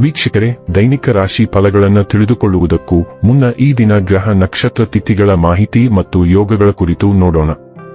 ವೀಕ್ಷಕರೇ, ದೈನಿಕ ರಾಶಿ ಫಲಗಳನ್ನು ತಿಳಿದುಕೊಳ್ಳುವುದಕ್ಕೂ ಮುನ್ನ ಈ ದಿನ ಗ್ರಹ ನಕ್ಷತ್ರ ತಿಥಿಗಳ ಮಾಹಿತಿ ಮತ್ತು ಯೋಗಗಳ ಕುರಿತು ನೋಡೋಣ.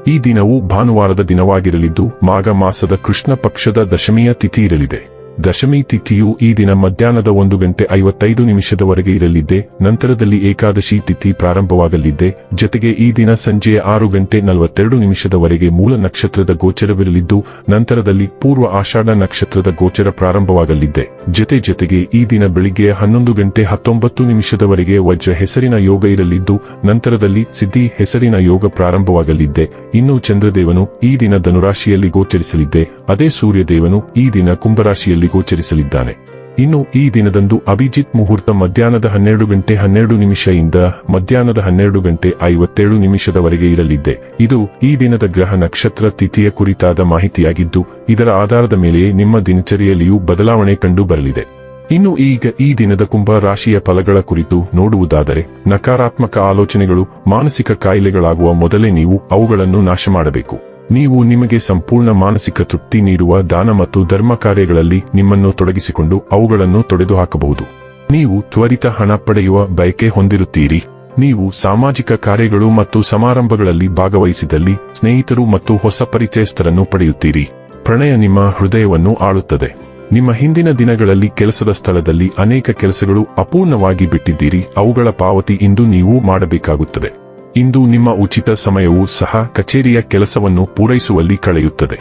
ಈ ದಿನವು ಭಾನುವಾರದ ದಿನವಾಗಿರಲಿದ್ದು, ಮಾಘ ಮಾಸದ ಕೃಷ್ಣ ಪಕ್ಷದ ದಶಮಿಯ ತಿಥಿ ಇರಲಿದೆ. ದಶಮಿ ತಿಥಿಯು ಈ ದಿನ ಮಧ್ಯಾಹ್ನದ ಒಂದು ಗಂಟೆ ಐವತ್ತೈದು ನಿಮಿಷದವರೆಗೆ ಇರಲಿದ್ದೆ, ನಂತರದಲ್ಲಿ ಏಕಾದಶಿ ತಿಥಿ ಪ್ರಾರಂಭವಾಗಲಿದ್ದೆ, ಜೊತೆಗೆ ಈ ದಿನ ಸಂಜೆಯ ಆರು ಗಂಟೆ ನಲವತ್ತೆರಡು ನಿಮಿಷದವರೆಗೆ ಮೂಲ ನಕ್ಷತ್ರದ ಗೋಚರವಿರಲಿದ್ದು, ನಂತರದಲ್ಲಿ ಪೂರ್ವ ಆಷಾಢ ನಕ್ಷತ್ರದ ಗೋಚರ ಪ್ರಾರಂಭವಾಗಲಿದ್ದೆ. ಜೊತೆ ಜೊತೆಗೆ ಈ ದಿನ ಬೆಳಿಗ್ಗೆ ಹನ್ನೊಂದು ಗಂಟೆ ಹತ್ತೊಂಬತ್ತು ನಿಮಿಷದವರೆಗೆ ವಜ್ರ ಹೆಸರಿನ ಯೋಗ ಇರಲಿದ್ದು, ನಂತರದಲ್ಲಿ ಸಿದ್ಧಿ ಹೆಸರಿನ ಯೋಗ ಪ್ರಾರಂಭವಾಗಲಿದ್ದೆ. ಇನ್ನು ಚಂದ್ರದೇವನು ಈ ದಿನ ಧನುರಾಶಿಯಲ್ಲಿ ಗೋಚರಿಸಲಿದ್ದೆ, ಅದೇ ಸೂರ್ಯದೇವನು ಈ ದಿನ ಕುಂಭರಾಶಿಯಲ್ಲಿ ಗೋಚರಿಸಲಿದ್ದಾನೆ. ಇನ್ನು ಈ ದಿನದಂದು ಅಭಿಜಿತ್ ಮುಹೂರ್ತ ಮಧ್ಯಾಹ್ನದ ಹನ್ನೆರಡು ಗಂಟೆ ಹನ್ನೆರಡು ನಿಮಿಷದಿಂದ ಮಧ್ಯಾಹ್ನದ ಹನ್ನೆರಡು ಗಂಟೆ ಐವತ್ತೇಳು ನಿಮಿಷದವರೆಗೆ ಇರಲಿದ್ದೆ. ಇದು ಈ ದಿನದ ಗ್ರಹ ನಕ್ಷತ್ರ ತಿಥಿಯ ಕುರಿತಾದ ಮಾಹಿತಿಯಾಗಿದ್ದು, ಇದರ ಆಧಾರದ ಮೇಲೆಯೇ ನಿಮ್ಮ ದಿನಚರಿಯಲ್ಲಿಯೂ ಬದಲಾವಣೆ ಕಂಡು ಬರಲಿದೆ. ಇನ್ನು ಈಗ ಈ ದಿನದ ಕುಂಭ ರಾಶಿಯ ಫಲಗಳ ಕುರಿತು ನೋಡುವುದಾದರೆ, ನಕಾರಾತ್ಮಕ ಆಲೋಚನೆಗಳು, ಮಾನಸಿಕ ಕಾಯಿಲೆಗಳಾಗುವ ಮೊದಲೇ ನೀವು ಅವುಗಳನ್ನು ನಾಶ ಮಾಡಬೇಕು ನೀವು ನಿಮಗೆ ಸಂಪೂರ್ಣ ಮಾನಸಿಕ ತೃಪ್ತಿ ನೀಡುವ ದಾನ ಮತ್ತು ಧರ್ಮ ಕಾರ್ಯಗಳಲ್ಲಿ ನಿಮ್ಮನ್ನು ತೊಡಗಿಸಿಕೊಂಡು ಅವುಗಳನ್ನು ತೊಡೆದುಹಾಕಬಹುದು. ನೀವು ತ್ವರಿತ ಹಣ ಪಡೆಯುವ ಬಯಕೆ ಹೊಂದಿರುತ್ತೀರಿ. ನೀವು ಸಾಮಾಜಿಕ ಕಾರ್ಯಗಳು ಮತ್ತು ಸಮಾರಂಭಗಳಲ್ಲಿ ಭಾಗವಹಿಸಿದಲ್ಲಿ ಸ್ನೇಹಿತರು ಮತ್ತು ಹೊಸ ಪರಿಚಯಸ್ಥರನ್ನು ಪಡೆಯುತ್ತೀರಿ. ಪ್ರಣಯ ನಿಮ್ಮ ಹೃದಯವನ್ನು ಆಳುತ್ತದೆ. ನಿಮ್ಮ ಹಿಂದಿನ ದಿನಗಳಲ್ಲಿ ಕೆಲಸದ ಸ್ಥಳದಲ್ಲಿ ಅನೇಕ ಕೆಲಸಗಳು ಅಪೂರ್ಣವಾಗಿ ಬಿಟ್ಟಿದ್ದೀರಿ. ಅವುಗಳ ಪಾವತಿ ಇಂದು ನೀವು ಮಾಡಬೇಕಾಗುತ್ತದೆ. ಇಂದು ನಿಮ್ಮ ಉಚಿತ ಸಮಯವೂ ಸಹ ಕಚೇರಿಯ ಕೆಲಸವನ್ನು ಪೂರೈಸುವಲ್ಲಿ ಕಳೆಯುತ್ತದೆ.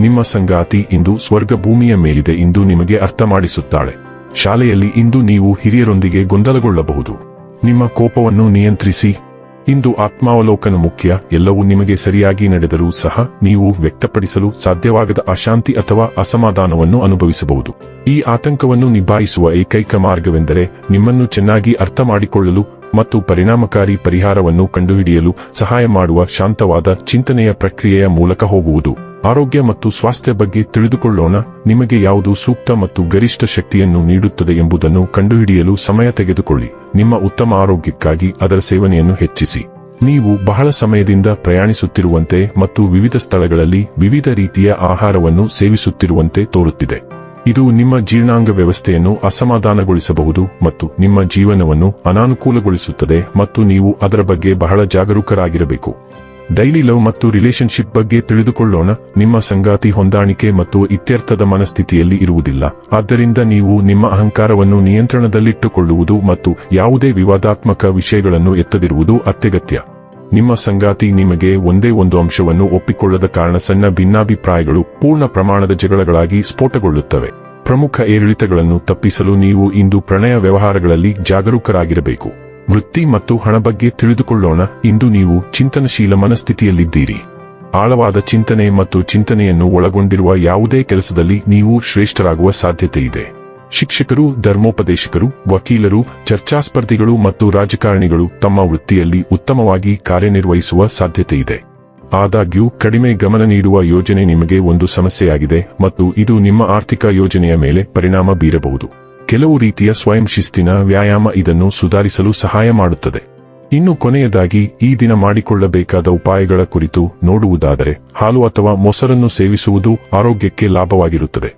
ನಿಮ್ಮ ಸಂಗಾತಿ ಇಂದು ಸ್ವರ್ಗ ಭೂಮಿಯ ಮೇಲಿದೆ ಇಂದು ನಿಮಗೆ ಅರ್ಥ ಮಾಡಿಸುತ್ತಾಳೆ ಶಾಲೆಯಲ್ಲಿ ಇಂದು ನೀವು ಹಿರಿಯರೊಂದಿಗೆ ಗೊಂದಲಗೊಳ್ಳಬಹುದು. ನಿಮ್ಮ ಕೋಪವನ್ನು ನಿಯಂತ್ರಿಸಿ. ಇಂದು ಆತ್ಮಾವಲೋಕನ ಮುಖ್ಯ, ಎಲ್ಲವೂ ನಿಮಗೆ ಸರಿಯಾಗಿ ನಡೆದರೂ ಸಹ ನೀವು ವ್ಯಕ್ತಪಡಿಸಲು ಸಾಧ್ಯವಾಗದ ಅಶಾಂತಿ ಅಥವಾ ಅಸಮಾಧಾನವನ್ನು ಅನುಭವಿಸಬಹುದು. ಈ ಆತಂಕವನ್ನು ನಿಭಾಯಿಸುವ ಏಕೈಕ ಮಾರ್ಗವೆಂದರೆ ನಿಮ್ಮನ್ನು ಚೆನ್ನಾಗಿ ಅರ್ಥ ಮಾಡಿಕೊಳ್ಳಲು ಮತ್ತು ಪರಿಣಾಮಕಾರಿ ಪರಿಹಾರವನ್ನು ಕಂಡುಹಿಡಿಯಲು ಸಹಾಯ ಮಾಡುವ ಶಾಂತವಾದ ಚಿಂತನೆಯ ಪ್ರಕ್ರಿಯೆಯ ಮೂಲಕ ಹೋಗುವುದು. ಆರೋಗ್ಯ ಮತ್ತು ಸ್ವಾಸ್ಥ್ಯ ಬಗ್ಗೆ ತಿಳಿದುಕೊಳ್ಳೋಣ. ನಿಮಗೆ ಯಾವುದು ಸೂಕ್ತ ಮತ್ತು ಗರಿಷ್ಠ ಶಕ್ತಿಯನ್ನು ನೀಡುತ್ತದೆ ಎಂಬುದನ್ನು ಕಂಡುಹಿಡಿಯಲು ಸಮಯ ತೆಗೆದುಕೊಳ್ಳಿ. ನಿಮ್ಮ ಉತ್ತಮ ಆರೋಗ್ಯಕ್ಕಾಗಿ ಅದರ ಸೇವನೆಯನ್ನು ಹೆಚ್ಚಿಸಿ. ನೀವು ಬಹಳ ಸಮಯದಿಂದ ಪ್ರಯಾಣಿಸುತ್ತಿರುವಂತೆ ಮತ್ತು ವಿವಿಧ ಸ್ಥಳಗಳಲ್ಲಿ ವಿವಿಧ ರೀತಿಯ ಆಹಾರವನ್ನು ಸೇವಿಸುತ್ತಿರುವಂತೆ ತೋರುತ್ತಿದೆ. ಇದು ನಿಮ್ಮ ಜೀರ್ಣಾಂಗ ವ್ಯವಸ್ಥೆಯನ್ನು ಅಸಮಾಧಾನಗೊಳಿಸಬಹುದು ಮತ್ತು ನಿಮ್ಮ ಜೀವನವನ್ನು ಅನಾನುಕೂಲಗೊಳಿಸುತ್ತದೆ ಮತ್ತು ನೀವು ಅದರ ಬಗ್ಗೆ ಬಹಳ ಜಾಗರೂಕರಾಗಿರಬೇಕು. ಡೈಲಿ ಲವ್ ಮತ್ತು ರಿಲೇಶನ್ಶಿಪ್ ಬಗ್ಗೆ ತಿಳಿದುಕೊಳ್ಳೋಣ. ನಿಮ್ಮ ಸಂಗಾತಿ ಹೊಂದಾಣಿಕೆ ಮತ್ತು ಇತ್ಯರ್ಥದ ಮನಸ್ಥಿತಿಯಲ್ಲಿ ಇರುವುದಿಲ್ಲ. ಆದ್ದರಿಂದ ನೀವು ನಿಮ್ಮ ಅಹಂಕಾರವನ್ನು ನಿಯಂತ್ರಣದಲ್ಲಿಟ್ಟುಕೊಳ್ಳುವುದು ಮತ್ತು ಯಾವುದೇ ವಿವಾದಾತ್ಮಕ ವಿಷಯಗಳನ್ನು ಎತ್ತದಿರುವುದು ಅತ್ಯಗತ್ಯ. ನಿಮ್ಮ ಸಂಗಾತಿ ನಿಮಗೆ ಒಂದೇ ಒಂದು ಅಂಶವನ್ನು ಒಪ್ಪಿಕೊಳ್ಳದ ಕಾರಣ ಸಣ್ಣ ಭಿನ್ನಾಭಿಪ್ರಾಯಗಳು ಪೂರ್ಣ ಪ್ರಮಾಣದ ಜಗಳಗಳಾಗಿ ಸ್ಫೋಟಗೊಳ್ಳುತ್ತವೆ. ಪ್ರಮುಖ ಏರಿಳಿತಗಳನ್ನು ತಪ್ಪಿಸಲು ನೀವು ಇಂದು ಪ್ರಣಯ ವ್ಯವಹಾರಗಳಲ್ಲಿ ಜಾಗರೂಕರಾಗಿರಬೇಕು. ವೃತ್ತಿ ಮತ್ತು ಹಣ ಬಗ್ಗೆ ತಿಳಿದುಕೊಳ್ಳೋಣ, ಇಂದು ನೀವು ಚಿಂತನಶೀಲ ಮನಸ್ಥಿತಿಯಲ್ಲಿದ್ದೀರಿ. ಆಳವಾದ ಚಿಂತನೆ ಮತ್ತು ಚಿಂತನೆಯನ್ನು ಒಳಗೊಂಡಿರುವ ಯಾವುದೇ ಕೆಲಸದಲ್ಲಿ ನೀವು ಶ್ರೇಷ್ಠರಾಗುವ ಸಾಧ್ಯತೆ ಇದೆ ಶಿಕ್ಷಕರು, ಧರ್ಮೋಪದೇಶಕರು, ವಕೀಲರು, ಚರ್ಚಾಸ್ಪರ್ಧಿಗಳು ಮತ್ತು ರಾಜಕಾರಣಿಗಳು ತಮ್ಮ ವೃತ್ತಿಯಲ್ಲಿ ಉತ್ತಮವಾಗಿ ಕಾರ್ಯನಿರ್ವಹಿಸುವ ಸಾಧ್ಯತೆಯಿದೆ ಆದಾಗ್ಯೂ, ಕಡಿಮೆ ಗಮನ ನೀಡುವ ಯೋಜನೆ ನಿಮಗೆ ಒಂದು ಸಮಸ್ಯೆಯಾಗಿದೆ ಮತ್ತು ಇದು ನಿಮ್ಮ ಆರ್ಥಿಕ ಯೋಜನೆಯ ಮೇಲೆ ಪರಿಣಾಮ ಬೀರಬಹುದು. ಕೆಲವು ರೀತಿಯ ಸ್ವಯಂ ಶಿಸ್ತಿನ ವ್ಯಾಯಾಮ ಇದನ್ನು ಸುಧಾರಿಸಲು ಸಹಾಯ ಮಾಡುತ್ತದೆ. ಇನ್ನು ಕೊನೆಯದಾಗಿ, ಈ ದಿನ ಮಾಡಿಕೊಳ್ಳಬೇಕಾದ ಉಪಾಯಗಳ ಕುರಿತು ನೋಡುವುದಾದರೆ, ಹಾಲು ಅಥವಾ ಮೊಸರನ್ನು ಸೇವಿಸುವುದು ಆರೋಗ್ಯಕ್ಕೆ ಲಾಭವಾಗಿರುತ್ತದೆ.